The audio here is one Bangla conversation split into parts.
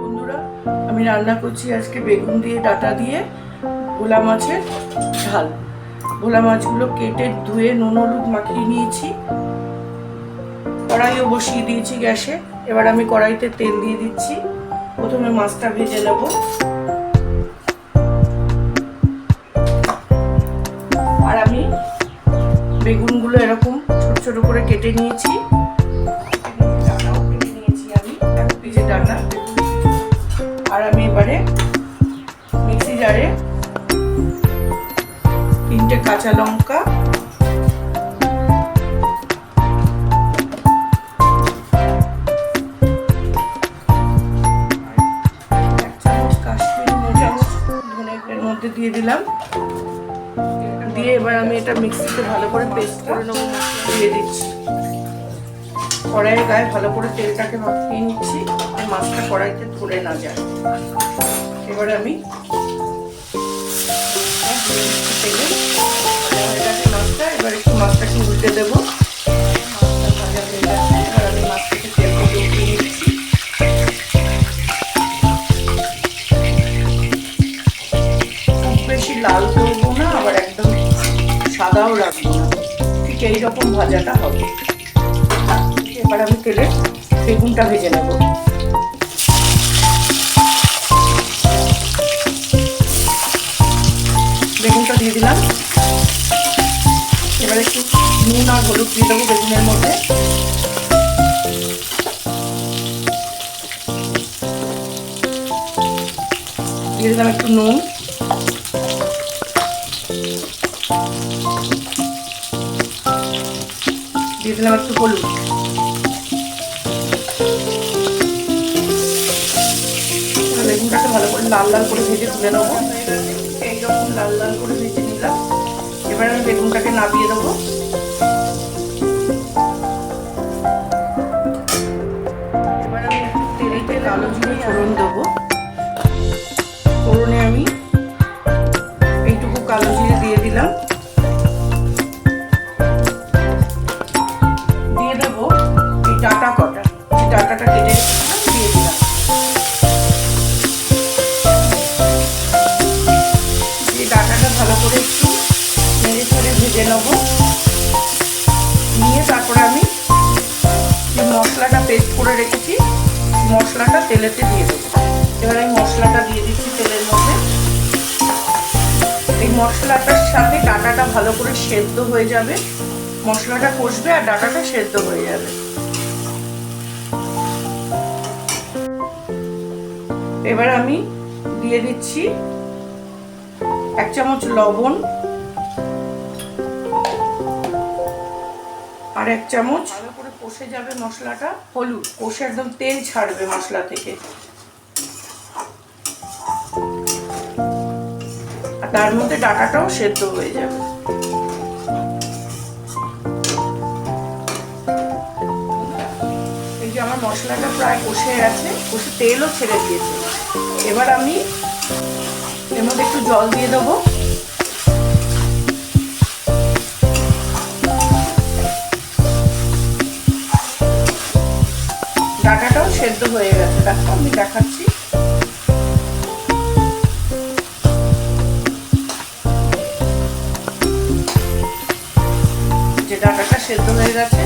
বন্ধুরা, আমি রান্না করছি আজকে বেগুন দিয়ে, ডাটা দিয়ে, ভোলা মাছের ঝাল। ভোলা মাছগুলো কেটে ধুয়ে নুন হলুদ মাখিয়ে নিয়েছি। কড়াইও বসিয়ে দিয়েছি গ্যাসে। এবার আমি কড়াইতে তেল দিয়ে দিচ্ছি। প্রথমে মাছটা ভেজে নেব। আর আমি বেগুনগুলো এরকম ছোট ছোট করে কেটে নিয়েছি। এবারে মিক্সি জারে, তিনটে কাঁচা লঙ্কা মধ্যে দিয়ে দিলাম। দিয়ে এবার আমি এটা মিক্সিতে ভালো করে পেস্ট করে নেব। দিয়ে দিচ্ছি। কড়াইয়ের গায়ে ভালো করে তেলটাকে মাখিয়ে নিচ্ছি মাছটা কড়াইতে ধরে না যায়। এবার আমি মাছটা এবার একটু মাছটাকে দেবো। লাল না, আবার একদম সাদাও রাখব ঠিক এইরকম ভাজাটা হবে। এবার আমি তেলে বেগুনটা ভেজে নেব। বেগুনটা দিয়ে দিলাম। এবার একটু নুন আর হলুদ দিয়ে দেবো বেগুনের মধ্যে। দিয়ে দিলাম একটু নুন। দিয়ে দিলাম একটু হলুদ। লাল লাল করে ভেজে তুলে নেব। এইরকম লাল লাল করে ভেজে নিলাম। এবার আমি বেগুনটাকে নাবিয়ে দেবো এবার আমি দেবো। আমি এইটুকু কালো দিয়ে দিলাম। দিয়ে দেবো এই ডাটা কটা ভেজে নেব। নিয়ে তারপরে আমি যে মশলাটা পেস্ট করে রেখেছি। মশলাটা তেলেতে দিয়ে দেবো। এবার আমি মশলাটা দিয়ে দিচ্ছি তেলের মধ্যে। এই মশলাটার সাথে ডাটাটা ভালো করে সেদ্ধ হয়ে যাবে। মশলাটা কষবে আর ডাটাটা সেদ্ধ হয়ে যাবে। এবার আমি দিয়ে দিচ্ছি এক চামচ লবণ। আর এক চামচ। ভালো করে কষে যাবে মশলাটা। হলুদ। কষে একদম তেল ছাড়বে মশলা থেকে। আর তার মধ্যে ডাটাটাও সেদ্ধ হয়ে যাবে। আমার মশলাটা প্রায় কষে গেছে, কষে তেলও ছেড়ে দিয়েছে। এবার আমি এর মধ্যে একটু জল দিয়ে দেবো। সেদ্ধ হয়ে গেছে। দেখো, আমি দেখাচ্ছি। যে ডাটাটা সেদ্ধ হয়ে গেছে,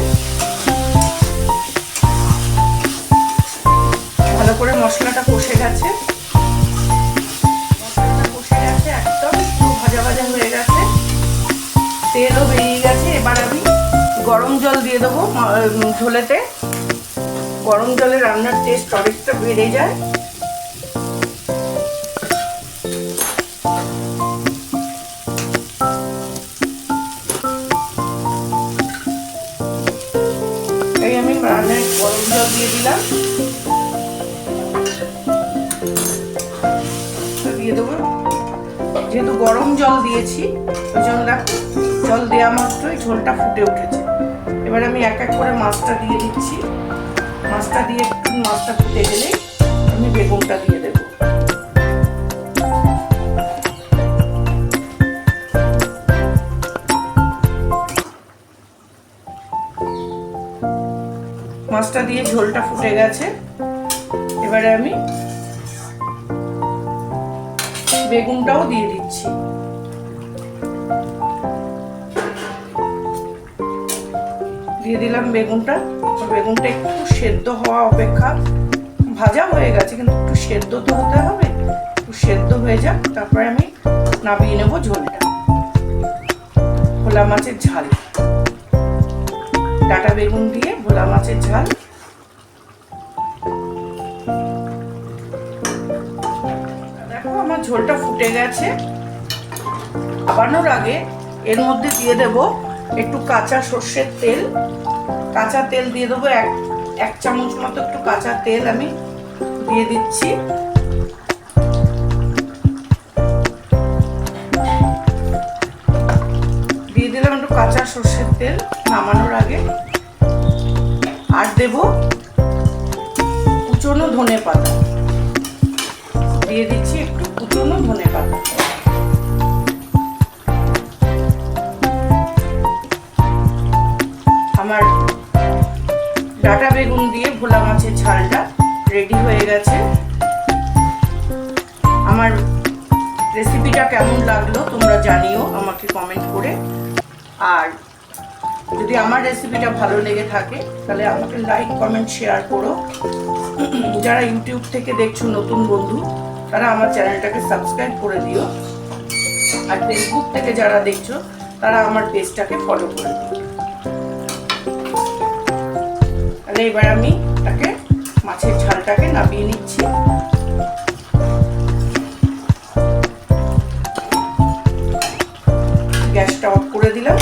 ভালো করে মশলাটা কষে গেছে। মশলাটা কষে গেছে, একদম ভাজা ভাজা হয়ে গেছে। তেলও বেরিয়ে গেছে। এবার আমি গরম জল দিয়ে দেবো ঝোলেতে। গরম জলে রান্নার টেস্ট অনেকটা বেড়ে যায়। এই আমি রান্নায় গরম জল দিয়ে দিলাম। দিয়ে দেবো। যেহেতু গরম জল দিয়েছি, ওই জন্য জল দেওয়া মাত্রই ঝোলটা ফুটে উঠেছে। এবার আমি এক এক করে মাছটা দিয়ে দিচ্ছি। মাছটা দিয়ে একটু মাছটা ফুটে গেলে আমি বেগুনটা দিয়ে দেবো। মাছটা দিয়ে ঝোলটা ফুটে গেছে। এবারে আমি বেগুনটাও দিয়ে দিচ্ছি। দিয়ে দিলাম বেগুনটা। বেগুনটা একটু সেদ্ধ হওয়া অপেক্ষা। ভাজা হয়ে গেছে, কিন্তু একটু সেদ্ধ তো হতে হবে। একটু সেদ্ধ হয়ে যাক, তারপরে আমি নামিয়ে নেব ঝোলটা। ভোলা মাছের ঝাল। ডাটা বেগুন দিয়ে ভোলা মাছের ঝাল। দেখো, আমার ঝোলটা ফুটে গেছে। খাবানোর আগে এর মধ্যে দিয়ে দেব একটু কাঁচা সর্ষের তেল, কাঁচা তেল দিয়ে দেবো এক এক চামচ মতো একটু কাঁচা তেল আমি দিয়ে দিচ্ছি। দিয়ে দিলাম একটু কাঁচা সর্ষের তেল নামানোর আগে। আর দেব কুচনো ধনে পাতা। দিয়ে দিচ্ছি একটু কুচনো ধনে পাতা। ডাটা বেগুন দিয়ে ভোলা মাছের ঝালটা রেডি হয়ে গেছে। আমার রেসিপিটা কেমন লাগল তোমরা জানিও, আমাকে কমেন্ট করে। আর যদি আমার রেসিপিটা ভালো লেগে থাকে, তাহলে আমাকে লাইক কমেন্ট শেয়ার করো। যারা ইউটিউব থেকে দেখছ নতুন বন্ধু, তারা আমার চ্যানেলটাকে সাবস্ক্রাইব করে দিও। আর ফেসবুক থেকে যারা দেখছ, তারা আমার পেজটাকে ফলো করে দিও। তাহলে এবার আমি তাকে মাছের ঝালটাকে নামিয়ে নিচ্ছি। গ্যাসটা অফ করে দিলাম।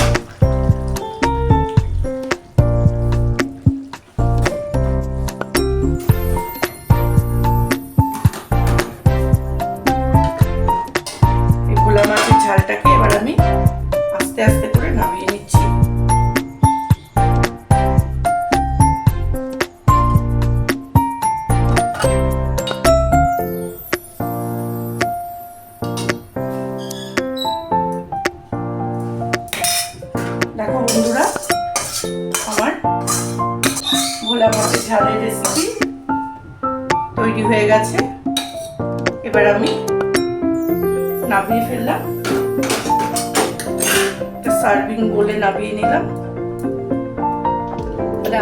মাছের ঝালটাকে এবার আমি আস্তে আস্তে ঝালের রেসিপি তৈরি হয়ে গেছে। এবার আমি নামিয়ে ফেললাম। সার্ভিং বলে নামিয়ে নিলাম।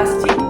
আসছি।